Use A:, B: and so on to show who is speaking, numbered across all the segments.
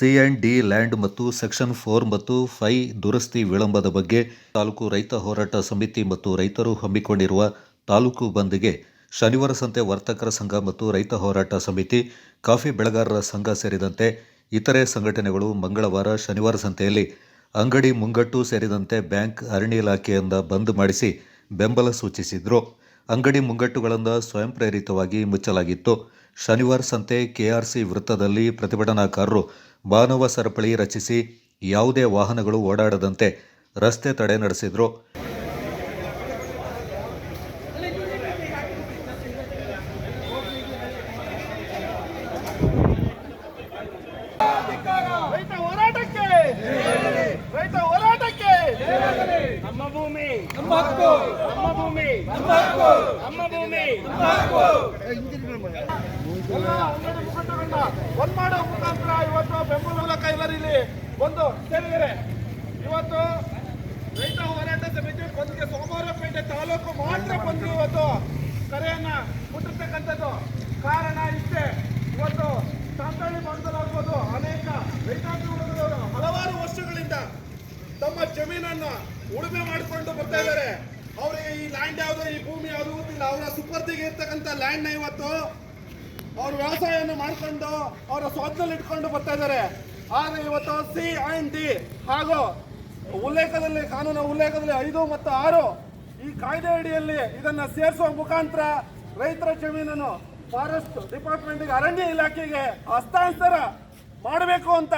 A: C and D land ಮತ್ತು section four ಮತ್ತು five ದುರಸ್ತಿ ವಿಳಂಬದ ಬಗ್ಗೆ ತಾಲೂಕು ರೈತ ಹೋರಾಟ ಸಮಿತಿ ಮತ್ತು ರೈತರು ಹಮ್ಮಿಕೊಂಡಿರುವ ತಾಲೂಕು ಬಂದ್ಗೆ ಶನಿವಾರ ಸಂತೆ ವರ್ತಕರ ಸಂಘ ಮತ್ತು ರೈತ ಹೋರಾಟ ಸಮಿತಿ, ಕಾಫಿ ಬೆಳೆಗಾರರ ಸಂಘ ಸೇರಿದಂತೆ ಇತರೆ ಸಂಘಟನೆಗಳು ಮಂಗಳವಾರ ಶನಿವಾರ ಸಂತೆಯಲ್ಲಿ ಅಂಗಡಿ ಮುಂಗಟ್ಟು ಸೇರಿದಂತೆ ಬ್ಯಾಂಕ್ ಅರಣ್ಯ ಇಲಾಖೆಯಿಂದ ಬಂದ್ ಮಾಡಿಸಿ ಬೆಂಬಲ ಸೂಚಿಸಿದ್ರು. ಅಂಗಡಿ ಮುಂಗಟ್ಟುಗಳನ್ನು ಸ್ವಯಂ ಪ್ರೇರಿತವಾಗಿ ಮುಚ್ಚಲಾಗಿತ್ತು. ಶನಿವಾರ ಸಂತೆ ಕೆಆರ್ಸಿ ವೃತ್ತದಲ್ಲಿ ಪ್ರತಿಭಟನಾಕಾರರು ಮಾನವ ಸರಪಳಿ ರಚಿಸಿ ಯಾವುದೇ ವಾಹನಗಳು ಓಡಾಡದಂತೆ ರಸ್ತೆ ತಡೆ ನಡೆಸಿದ್ರು.
B: ನಮ್ಮ ಭೂಮಿ, ನಮ್ಮ ಹಕ್ಕು, ನಮ್ಮ ಭೂಮಿ, ನಮ್ಮ ಹಕ್ಕು, ನಮ್ಮ ಭೂಮಿ, ನಮ್ಮ ಹಕ್ಕು. ಒಂದ್ ಮಾಡೋ ಮುಖಾಂತರ ಇವತ್ತು ಬೆಂಬಲ ಮೂಲಕ ಎಲ್ಲರೂ ಇಲ್ಲಿ ಒಂದು ಸೇರಿದರೆ ಇವತ್ತು ರೈತ ಹೋರಾಟ ಸಮಿತಿ ಬಂದಿಗೆ ಸೋಮವಾರಪೇಟೆ ತಾಲೂಕು ಮಾತ್ರ ಬಂದು ಇವತ್ತು ಕರೆಯನ್ನ ಮುಟ್ಟಿರ್ತಕ್ಕಂಥದ್ದು ಕಾರಣ ಇಷ್ಟೇ ಇವತ್ತು ಸಾಂತಾಳಿ ಭಾಗದಲ್ಲಾಗ್ಬೋದು ಅನೇಕ ರೈತಾಪಿ ಹಲವಾರು ವರ್ಷಗಳಿಂದ ತಮ್ಮ ಜಮೀನನ್ನು ಉಳುಮೆ ಮಾಡಿಕೊಂಡು ಬರ್ತಾ ಇದ್ದಾರೆ ಅವರಿಗೆ ಈ ಲ್ಯಾಂಡ್ ಯಾವುದು ಈ ಭೂಮಿ ಯಾವುದು ಗೊತ್ತಿಲ್ಲ ಅವರ ಸುಪರ್ದಿಗೆ ಇರ್ತಕ್ಕಂಥ ಲ್ಯಾಂಡ್ನ ಇವತ್ತು ಅವ್ರ ವ್ಯವಸಾಯವನ್ನು ಮಾಡ್ಕೊಂಡು ಅವರ ಸ್ವಾಧೀನದಲ್ಲಿ ಇಟ್ಕೊಂಡು ಬರ್ತಾ ಇದ್ದಾರೆ. ಆದರೆ ಇವತ್ತು ಸಿ ಆ್ಯಂಡ್ ಡಿ ಹಾಗೂ ಉಲ್ಲೇಖದಲ್ಲಿ, ಕಾನೂನು ಉಲ್ಲೇಖದಲ್ಲಿ ಐದು ಮತ್ತು ಆರು ಈ ಕಾಯ್ದೆ ಅಡಿಯಲ್ಲಿ ಇದನ್ನ ಸೇರಿಸುವ ಮುಖಾಂತರ ರೈತರ ಜಮೀನನ್ನು ಫಾರೆಸ್ಟ್ ಡಿಪಾರ್ಟ್ಮೆಂಟ್ಗೆ ಅರಣ್ಯ ಇಲಾಖೆಗೆ ಹಸ್ತಾಂತರ ಮಾಡಬೇಕು ಅಂತ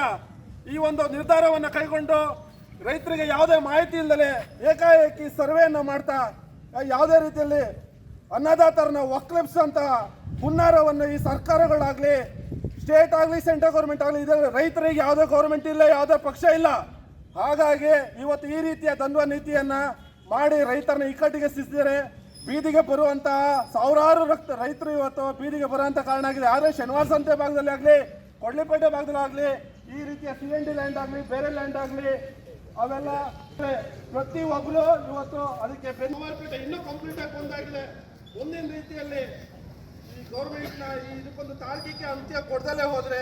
B: ಈ ಒಂದು ನಿರ್ಧಾರವನ್ನು ಕೈಗೊಂಡು ರೈತರಿಗೆ ಯಾವುದೇ ಮಾಹಿತಿ ಇಲ್ಲದೆ ಏಕಾಏಕಿ ಸರ್ವೆಯನ್ನು ಮಾಡ್ತಾ, ಯಾವುದೇ ರೀತಿಯಲ್ಲಿ ಅನ್ನದಾತರನ್ನ ಒಕ್ಕಲೆಬ್ಸಂತ ಹುನ್ನಾರವನ್ನು ಈ ಸರ್ಕಾರಗಳಾಗಲಿ ಸ್ಟೇಟ್ ಆಗಲಿ ಸೆಂಟ್ರಲ್ ಗೌರ್ಮೆಂಟ್ ಆಗಲಿ, ಇದರಲ್ಲಿ ರೈತರಿಗೆ ಯಾವುದೇ ಗೌರ್ಮೆಂಟ್ ಇಲ್ಲ, ಯಾವುದೇ ಪಕ್ಷ ಇಲ್ಲ. ಹಾಗಾಗಿ ಇವತ್ತು ಈ ರೀತಿಯ ದ್ವಂದ್ವ ನೀತಿಯನ್ನು ಮಾಡಿ ರೈತರನ್ನ ಇಕ್ಕಟ್ಟಿಗೆ ಸಿಕ್ಕಿದರೆ ಬೀದಿಗೆ ಬರುವಂತಹ ಸಾವಿರಾರು ರಕ್ತ ರೈತರು ಇವತ್ತು ಬೀದಿಗೆ ಬರುವಂತಹ ಕಾರಣ ಆಗಿದೆ. ಆದರೆ ಶನಿವಾರ ಸಂತೆ ಭಾಗದಲ್ಲಿ ಆಗಲಿ, ಕೊಡ್ಲಿಪೇಟೆ ಭಾಗದಲ್ಲಿ ಆಗಲಿ, ಈ ರೀತಿಯ ಸಿ ಎನ್ ಡಿ ಲ್ಯಾಂಡ್ ಆಗಲಿ, ಬೇರೆ ಲ್ಯಾಂಡ್ ಆಗಲಿ, ಅವೆಲ್ಲ ಪ್ರತಿ ಒಬ್ಬರು ಇವತ್ತು ಅದಕ್ಕೆ ಬೆನ್ನುಮಾರ್ಪೇಟೆ ಇನ್ನೂ ಕಂಪ್ಲೀಟ್ ಆಗಿ ಬಂದಾಗಿದೆ. ಮುಂದಿನ ರೀತಿಯಲ್ಲಿ ಈ ಗೌರ್ಮೆಂಟ್ನ ಇದಕ್ಕೊಂದು ತಾರ್ಕಿಕ ಅಂತ್ಯ ಕೊಡ್ದಲೇ ಹೋದ್ರೆ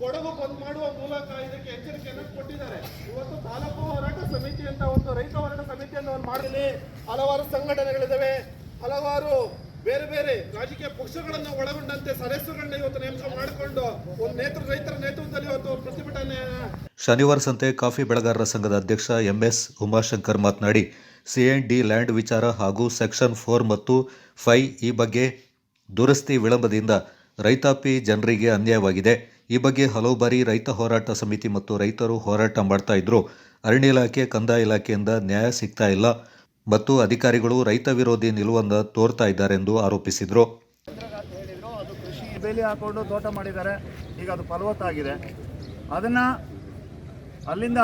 B: ಕೊಡಗು ಬಂದ್ ಮಾಡುವ ಮೂಲಕ ಇದಕ್ಕೆ ಎಚ್ಚರಿಕೆಯನ್ನು ಕೊಟ್ಟಿದ್ದಾರೆ. ಇವತ್ತು ತಾಲೂಕು ಹೋರಾಟ ಸಮಿತಿ ಅಂತ ಒಂದು ರೈತ ಹೋರಾಟ ಸಮಿತಿಯನ್ನು ಒಂದು ಮಾಡಲಿ ಹಲವಾರು ಸಂಘಟನೆಗಳಿದ್ದಾವೆ. ಹಲವಾರು ಬೇರೆ ಬೇರೆ ರಾಜಕೀಯ ಪಕ್ಷಗಳನ್ನು ಒಳಗೊಂಡಂತೆ ಸದಸ್ಯರನ್ನ ಇವತ್ತು ನೇಮಕ ಮಾಡಿಕೊಂಡು ಒಂದು ನೇತೃ ರೈತರ ನೇತೃತ್ವದಲ್ಲಿ ಇವತ್ತು ಪ್ರತಿಭಟನೆ
A: ಶನಿವಾರ ಸಂತೆ ಕಾಫಿ ಬೆಳೆಗಾರರ ಸಂಘದ ಅಧ್ಯಕ್ಷ ಎಂಎಸ್ ಉಮಾಶಂಕರ್ ಮಾತನಾಡಿ ಸಿ ಆ್ಯಂಡ್ ಡಿ ಲ್ಯಾಂಡ್ ವಿಚಾರ ಹಾಗೂ ಸೆಕ್ಷನ್ ಫೋರ್ ಮತ್ತು ಫೈ ಈ ಬಗ್ಗೆ ದುರಸ್ತಿ ವಿಳಂಬದಿಂದ ರೈತಾಪಿ ಜನರಿಗೆ ಅನ್ಯಾಯವಾಗಿದೆ. ಈ ಬಗ್ಗೆ ಹಲವು ಬಾರಿ ರೈತ ಹೋರಾಟ ಸಮಿತಿ ಮತ್ತು ರೈತರು ಹೋರಾಟ ಮಾಡ್ತಾ ಇದ್ರು. ಅರಣ್ಯ ಇಲಾಖೆ, ಕಂದಾಯ ಇಲಾಖೆಯಿಂದ ನ್ಯಾಯ ಸಿಗ್ತಾ ಇಲ್ಲ ಮತ್ತು ಅಧಿಕಾರಿಗಳು ರೈತ ವಿರೋಧಿ ನಿಲುವನ್ನು ತೋರ್ತಾ ಇದ್ದಾರೆ ಎಂದು ಆರೋಪಿಸಿದರು.
C: ಬೇಲಿ ಹಾಕೊಂಡು ತೋಟ ಮಾಡಿದ್ದಾರೆ. ಈಗ ಅದು ಫಲವತ್ತಾಗಿದೆ. ಅದನ್ನು ಅಲ್ಲಿಂದ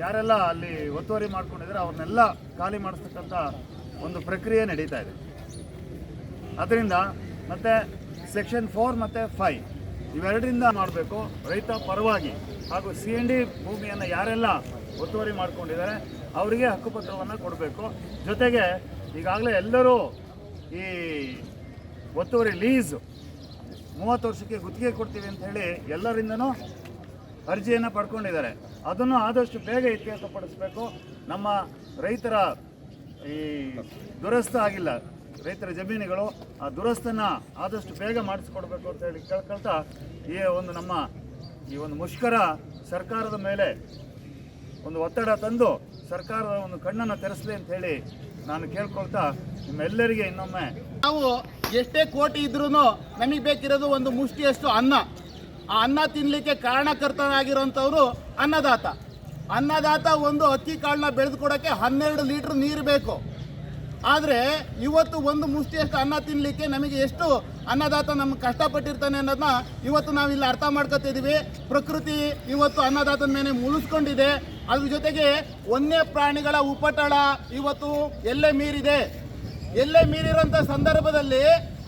C: ಯಾರೆಲ್ಲ ಅಲ್ಲಿ ಒತ್ತುವರಿ ಮಾಡ್ಕೊಂಡಿದ್ದಾರೆ, ಅವ್ರನ್ನೆಲ್ಲ ಖಾಲಿ ಮಾಡಿಸ್ತಕ್ಕಂಥ ಒಂದು ಪ್ರಕ್ರಿಯೆ ನಡೀತಾ ಇದೆ. ಅದರಿಂದ ಮತ್ತು ಸೆಕ್ಷನ್ ಫೋರ್ ಮತ್ತು ಫೈವ್ ಇವೆರಡರಿಂದ ಮಾಡಬೇಕು. ರೈತ ಪರವಾಗಿ ಹಾಗೂ ಸಿ ಎನ್ ಡಿ ಭೂಮಿಯನ್ನು ಯಾರೆಲ್ಲ ಒತ್ತುವರಿ ಮಾಡ್ಕೊಂಡಿದ್ದಾರೆ, ಅವರಿಗೆ ಹಕ್ಕುಪತ್ರವನ್ನು ಕೊಡಬೇಕು. ಜೊತೆಗೆ ಈಗಾಗಲೇ ಎಲ್ಲರೂ ಈ ಒತ್ತುವರಿ ಲೀಸ್ ಮೂವತ್ತು ವರ್ಷಕ್ಕೆ ಗುತ್ತಿಗೆ ಕೊಡ್ತೀವಿ ಅಂತ ಹೇಳಿ ಎಲ್ಲರಿಂದನೂ ಅರ್ಜಿಯನ್ನು ಪಡ್ಕೊಂಡಿದ್ದಾರೆ. ಅದನ್ನು ಆದಷ್ಟು ಬೇಗ ಇತ್ಯರ್ಥಪಡಿಸಬೇಕು ನಮ್ಮ ರೈತರ ಈ ದುರಸ್ತ ಆಗಿಲ್ಲ, ರೈತರ ಜಮೀನುಗಳು, ಆ ದುರಸ್ತನ ಆದಷ್ಟು ಬೇಗ ಮಾಡಿಸ್ಕೊಡ್ಬೇಕು ಅಂತ ಹೇಳಿ ಕೇಳ್ಕೊಳ್ತಾ ಈ ಒಂದು ನಮ್ಮ ಈ ಒಂದು ಮುಷ್ಕರ ಸರ್ಕಾರದ ಮೇಲೆ ಒಂದು ಒತ್ತಡ ತಂದು ಸರ್ಕಾರದ ಒಂದು ಕಣ್ಣನ್ನು ತೆರೆಸಲಿ ಅಂತ ಹೇಳಿ ನಾನು ಕೇಳ್ಕೊಳ್ತಾ ನಿಮ್ಮೆಲ್ಲರಿಗೆ ಇನ್ನೊಮ್ಮೆ.
D: ನಾವು ಎಷ್ಟೇ ಕೋಟಿ ಇದ್ರೂ ನಮಗೆ ಬೇಕಿರೋದು ಒಂದು ಮುಷ್ಟಿಯಷ್ಟು ಅನ್ನ. ಆ ಅನ್ನ ತಿನ್ನಲಿಕ್ಕೆ ಕಾರಣಕರ್ತನಾಗಿರೋಂಥವ್ರು ಅನ್ನದಾತ. ಅನ್ನದಾತ ಒಂದು ಅಕ್ಕಿ ಕಾಳನ್ನ ಬೆಳೆದು ಕೊಡೋಕ್ಕೆ ಹನ್ನೆರಡು ಲೀಟ್ರ್ ನೀರು ಬೇಕು. ಆದರೆ ಇವತ್ತು ಒಂದು ಮುಷ್ಟಿಯಷ್ಟು ಅನ್ನ ತಿನ್ನಲಿಕ್ಕೆ ನಮಗೆ ಎಷ್ಟು ಅನ್ನದಾತ ನಮ್ಗೆ ಕಷ್ಟಪಟ್ಟಿರ್ತಾನೆ ಅನ್ನೋದನ್ನ ಇವತ್ತು ನಾವು ಇಲ್ಲಿ ಅರ್ಥ ಮಾಡ್ಕೊತಿದ್ದೀವಿ ಪ್ರಕೃತಿ ಇವತ್ತು ಅನ್ನದಾತನ ಮೇಲೆ ಮುಳುಸ್ಕೊಂಡಿದೆ. ಅದ್ರ ಜೊತೆಗೆ ವನ್ಯ ಪ್ರಾಣಿಗಳ ಉಪಟಳ ಇವತ್ತು ಎಲ್ಲೇ ಮೀರಿದೆ. ಎಲ್ಲೇ ಮೀರಿರೋಂಥ ಸಂದರ್ಭದಲ್ಲಿ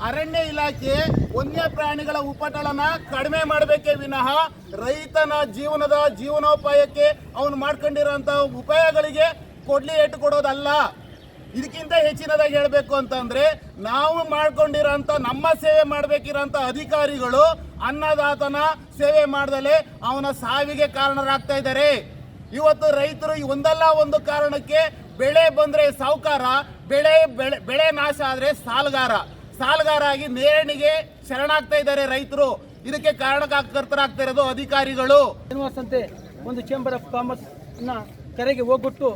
D: ಅರಣ್ಯ ಇಲಾಖೆ ವನ್ಯ ಪ್ರಾಣಿಗಳ ಉಪಟಳನ ಕಡಿಮೆ ಮಾಡಬೇಕೇ ವಿನಃ ರೈತನ ಜೀವನದ ಜೀವನೋಪಾಯಕ್ಕೆ ಅವನು ಮಾಡ್ಕೊಂಡಿರೋಂಥ ಉಪಾಯಗಳಿಗೆ ಕೊಡ್ಲಿ ಏಟು ಕೊಡೋದಲ್ಲ. ಇದಕ್ಕಿಂತ ಹೆಚ್ಚಿನದಾಗಿ ಹೇಳಬೇಕು ಅಂತಂದರೆ ನಾವು ಮಾಡ್ಕೊಂಡಿರೋಂಥ ನಮ್ಮ ಸೇವೆ ಮಾಡಬೇಕಿರೋಂಥ ಅಧಿಕಾರಿಗಳು ಅನ್ನದಾತನ ಸೇವೆ ಮಾಡ್ದಲೇ ಅವನ ಸಾವಿಗೆ ಕಾರಣರಾಗ್ತಾ ಇದ್ದಾರೆ. ಇವತ್ತು ರೈತರು ಒಂದಲ್ಲ ಒಂದು ಕಾರಣಕ್ಕೆ ಬೆಳೆ ಬಂದ್ರೆ ಸಾಹುಕಾರ ಬೆಳೆ ಬೆಳೆ ಬೆಳೆ ನಾಶ ಆದ್ರೆ ಸಾಲಗಾರ. ಸಾಲಗಾರ ಆಗಿ ನೇರಣಿಗೆ ಶರಣಾಗ್ತಾ ಇದ್ದಾರೆ ರೈತರು. ಇದಕ್ಕೆ ಕಾರಣಕರ್ತರಾಗ್ತಾ ಇರೋದು ಅಧಿಕಾರಿಗಳು.
E: ಶ್ರೀನಿವಾಸಂತೆ, ಒಂದು ಚೇಂಬರ್ ಆಫ್ ಕಾಮರ್ಸ್ನ ಕರೆಗೆ ಹೋಗ್ಬಿಟ್ಟು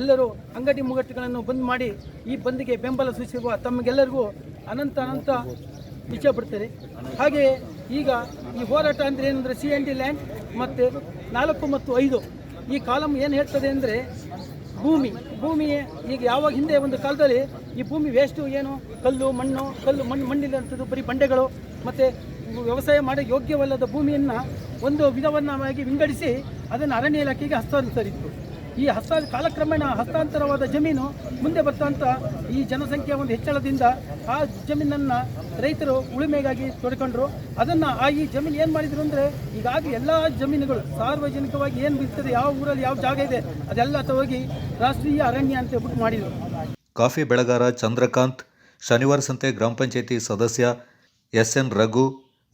E: ಎಲ್ಲರೂ ಅಂಗಡಿ ಮುಗಟ್ಟುಗಳನ್ನು ಬಂದ್ ಮಾಡಿ ಈ ಬಂದ್ಗೆ ಬೆಂಬಲ ಸೂಚಿಸುವ ತಮಗೆಲ್ಲರಿಗೂ ಅನಂತ ಅನಂತ ಇಚ್ಛೆ ಪಡ್ತಾರೆ ಹಾಗೆಯೇ ಈಗ ಈ ಹೋರಾಟ ಅಂದರೆ ಏನಂದರೆ ಸಿ ಎನ್ ಡಿ ಲ್ಯಾಂಡ್ ಮತ್ತು ನಾಲ್ಕು ಮತ್ತು ಐದು. ಈ ಕಾಲಮ್ ಏನು ಹೇಳ್ತದೆ ಅಂದರೆ ಭೂಮಿ. ಭೂಮಿ ಈಗ ಯಾವಾಗ ಹಿಂದೆ ಒಂದು ಕಾಲದಲ್ಲಿ ಈ ಭೂಮಿ ವೇಸ್ಟು ಏನು? ಕಲ್ಲು, ಮಣ್ಣು ಕಲ್ಲು ಮಣ್ಣು ಮಣ್ಣಿಲ್ಲಂಥದ್ದು ಬರೀ ಬಂಡೆಗಳು. ಮತ್ತು ವ್ಯವಸಾಯ ಮಾಡೋ ಯೋಗ್ಯವಲ್ಲದ ಭೂಮಿಯನ್ನು ಒಂದು ವಿಧವನ್ನಾಗಿ ವಿಂಗಡಿಸಿ ಅದನ್ನು ಅರಣ್ಯ ಇಲಾಖೆಗೆ ಹಸ್ತಾಂತರಿತ್ತು ಈ ಹಸ್ತ ಕಾಲಕ್ರಮೇಣ ಹಸ್ತಾಂತರವಾದ ಜಮೀನು ಮುಂದೆ ಬರ್ತಂಥ ಈ ಜನಸಂಖ್ಯೆಯ ಒಂದು ಹೆಚ್ಚಳದಿಂದ ಆ ಜಮೀನನ್ನು ರೈತರು ಉಳುಮೆಗಾಗಿ ತೊಡ್ಕೊಂಡ್ರು. ಅದನ್ನು ಆ ಈ ಜಮೀನು ಏನು ಮಾಡಿದರು ಅಂದರೆ ಈಗಾಗಲೇ ಎಲ್ಲ ಜಮೀನುಗಳು ಸಾರ್ವಜನಿಕವಾಗಿ ಏನು ಬಿಡ್ತದೆ ಯಾವ ಊರಲ್ಲಿ ಯಾವ ಜಾಗ ಇದೆ, ಅದೆಲ್ಲ ತಗೋಗಿ ರಾಷ್ಟ್ರೀಯ ಅರಣ್ಯ ಅಂತ ಹೇಳ್ಬಿಟ್ಟು ಮಾಡಿದರು.
A: ಕಾಫಿ ಬೆಳೆಗಾರ ಚಂದ್ರಕಾಂತ್, ಶನಿವಾರ ಸಂತೆ ಗ್ರಾಮ ಪಂಚಾಯಿತಿ ಸದಸ್ಯ ಎಸ್ ಎನ್ ರಘು,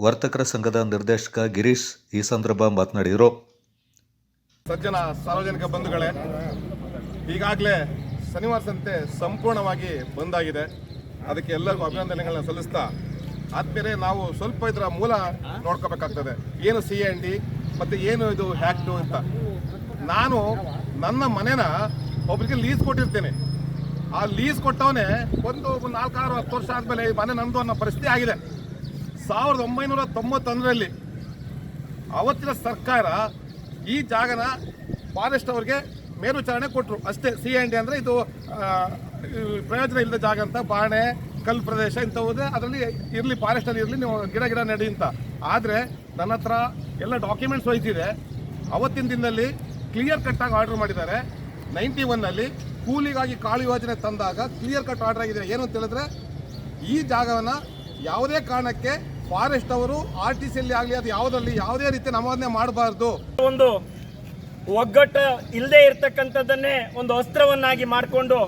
A: ವರ್ತಕರ ಸಂಘದ ನಿರ್ದೇಶಕ ಗಿರೀಶ್ ಈ ಸಂದರ್ಭ ಮಾತನಾಡಿದರು.
F: ಸಜ್ಜನ ಸಾರ್ವಜನಿಕ ಬಂಧುಗಳೇ, ಈಗಾಗಲೇ ಶನಿವಾರ ಸಂತೆ ಸಂಪೂರ್ಣವಾಗಿ ಬಂದಾಗಿದೆ. ಅದಕ್ಕೆ ಎಲ್ಲರಿಗೂ ಅಭಿನಂದನೆಗಳನ್ನ ಸಲ್ಲಿಸ್ತಾ, ಆದ್ಮೇಲೆ ನಾವು ಸ್ವಲ್ಪ ಇದರ ಮೂಲ ನೋಡ್ಕೋಬೇಕಾಗ್ತದೆ. ಏನು ಸಿ ಎನ್ ಡಿ, ಮತ್ತು ಏನು ಇದು ಹ್ಯಾಕ್ಟು ಅಂತ. ನಾನು ನನ್ನ ಮನೇನ ಒಬ್ಬರಿಗೆ ಲೀಸ್ ಕೊಟ್ಟಿರ್ತೇನೆ. ಆ ಲೀಸ್ ಕೊಟ್ಟವನೇ ಒಂದು ನಾಲ್ಕಾರು ಹತ್ತು ವರ್ಷ ಆದಮೇಲೆ ಈ ಮನೆ ನಂದು ಅನ್ನೋ ಪರಿಸ್ಥಿತಿ ಆಗಿದೆ. ಸಾವಿರದ ಒಂಬೈನೂರ ತೊಂಬತ್ತೊಂದರಲ್ಲಿ ಅವತ್ತಿನ ಸರ್ಕಾರ ಈ ಜಾಗನ ಫಾರೆಸ್ಟ್ ಅವ್ರಿಗೆ ಮೇಲ್ವಿಚಾರಣೆ ಕೊಟ್ಟರು ಅಷ್ಟೇ ಸಿ ಆ್ಯಂಡ್ ಡಿ ಅಂದರೆ ಇದು ಪ್ರಯೋಜನ ಇಲ್ಲದ ಜಾಗ ಅಂತ, ಬಾಣೆ, ಕಲ್ಲು ಪ್ರದೇಶ ಇಂಥವುದೇ. ಅದರಲ್ಲಿ ಇರಲಿ ಫಾರೆಸ್ಟಲ್ಲಿ ಇರಲಿ, ನೀವು ಗಿಡ ಗಿಡ ನಡಿ ಅಂತ. ಆದರೆ ನನ್ನ ಹತ್ರ ಎಲ್ಲ ಡಾಕ್ಯುಮೆಂಟ್ಸ್ ಹೋಯ್ತಿದೆ ಅವತ್ತಿನ ದಿನದಲ್ಲಿ ಕ್ಲಿಯರ್ ಕಟ್ಟಾಗಿ ಆರ್ಡರ್ ಮಾಡಿದ್ದಾರೆ. ನೈಂಟಿ ಒನ್ನಲ್ಲಿ ಕೂಲಿಗಾಗಿ ಕಾಳು ಯೋಜನೆ ತಂದಾಗ ಕ್ಲಿಯರ್ ಕಟ್ ಆರ್ಡರ್ ಆಗಿದೆ. ಏನು ಅಂತ ಹೇಳಿದ್ರೆ, ಈ ಜಾಗವನ್ನು ಯಾವುದೇ ಕಾರಣಕ್ಕೆ ಫಾರೆಸ್ಟ್ ಅವರು ಆರ್ ಟಿ ಸಿಯಲ್ಲಿ ಆಗಲಿ, ಅದು ಯಾವುದರಲ್ಲಿ ಯಾವುದೇ ರೀತಿ ನಮೂದನೆ ಮಾಡಬಾರ್ದು.
G: ಒಂದು ಒಗ್ಗಟ್ಟು ಇಲ್ಲದೆ ಇರತಕ್ಕಂಥದ್ದನ್ನೇ ಒಂದು ಅಸ್ತ್ರವನ್ನಾಗಿ ಮಾಡಿಕೊಂಡು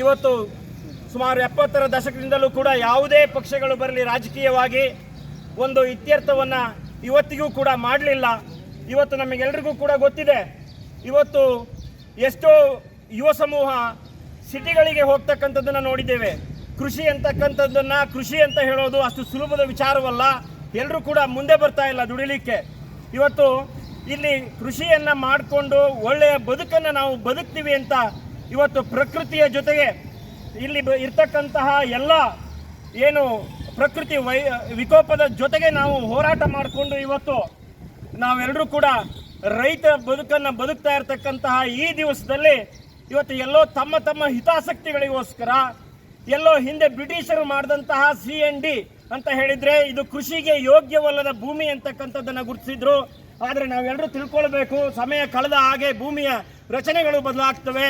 G: ಇವತ್ತು ಸುಮಾರು ಎಪ್ಪತ್ತರ ದಶಕದಿಂದಲೂ ಕೂಡ ಯಾವುದೇ ಪಕ್ಷಗಳು ಬರಲಿ, ರಾಜಕೀಯವಾಗಿ ಒಂದು ಇತ್ಯರ್ಥವನ್ನು ಇವತ್ತಿಗೂ ಕೂಡ ಮಾಡಲಿಲ್ಲ. ಇವತ್ತು ನಮಗೆಲ್ರಿಗೂ ಕೂಡ ಗೊತ್ತಿದೆ. ಇವತ್ತು ಎಷ್ಟೋ ಯುವ ಸಮೂಹ ಸಿಟಿಗಳಿಗೆ ಹೋಗ್ತಕ್ಕಂಥದ್ದನ್ನು ನೋಡಿದ್ದೇವೆ. ಕೃಷಿ ಅಂತಕ್ಕಂಥದ್ದನ್ನ, ಕೃಷಿ ಅಂತ ಹೇಳೋದು ಅಷ್ಟು ಸುಲಭದ ವಿಚಾರವಲ್ಲ. ಎಲ್ಲರೂ ಕೂಡ ಮುಂದೆ ಬರ್ತಾ ಇಲ್ಲ ದುಡಿಲಿಕ್ಕೆ. ಇವತ್ತು ಇಲ್ಲಿ ಕೃಷಿಯನ್ನ ಮಾಡಿಕೊಂಡು ಒಳ್ಳೆಯ ಬದುಕನ್ನು ನಾವು ಬದುಕ್ತೀವಿ ಅಂತ ಇವತ್ತು ಪ್ರಕೃತಿಯ ಜೊತೆಗೆ ಇಲ್ಲಿ ಬ- ಇರ್ತಕ್ಕಂತಹ ಎಲ್ಲ ಏನು ಪ್ರಕೃತಿ ವೈ ವಿಕೋಪದ ಜೊತೆಗೆ ನಾವು ಹೋರಾಟ ಮಾಡಿಕೊಂಡು ಇವತ್ತು ನಾವೆಲ್ಲರೂ ಕೂಡ ರೈತ ಬದುಕನ್ನು ಬದುಕ್ತಾ ಇರತಕ್ಕಂತಹ ಈ ದಿವಸದಲ್ಲಿ ಇವತ್ತು ಎಲ್ಲೋ ತಮ್ಮ ತಮ್ಮ ಹಿತಾಸಕ್ತಿಗಳಿಗೋಸ್ಕರ ಎಲ್ಲೋ ಹಿಂದೆ ಬ್ರಿಟಿಷರು ಮಾಡಿದಂತಹ ಸಿ ಎನ್ ಡಿ ಅಂತ ಹೇಳಿದ್ರೆ ಇದು ಕೃಷಿಗೆ ಯೋಗ್ಯವಲ್ಲದ ಭೂಮಿ ಅಂತಕ್ಕಂಥದ್ದನ್ನು ಗುರುತಿಸಿದ್ರು. ಆದರೆ ನಾವೆಲ್ಲರೂ ತಿಳ್ಕೊಳ್ಬೇಕು, ಸಮಯ ಕಳೆದ ಹಾಗೆ ಭೂಮಿಯ ರಚನೆಗಳು ಬದಲಾಗ್ತವೆ.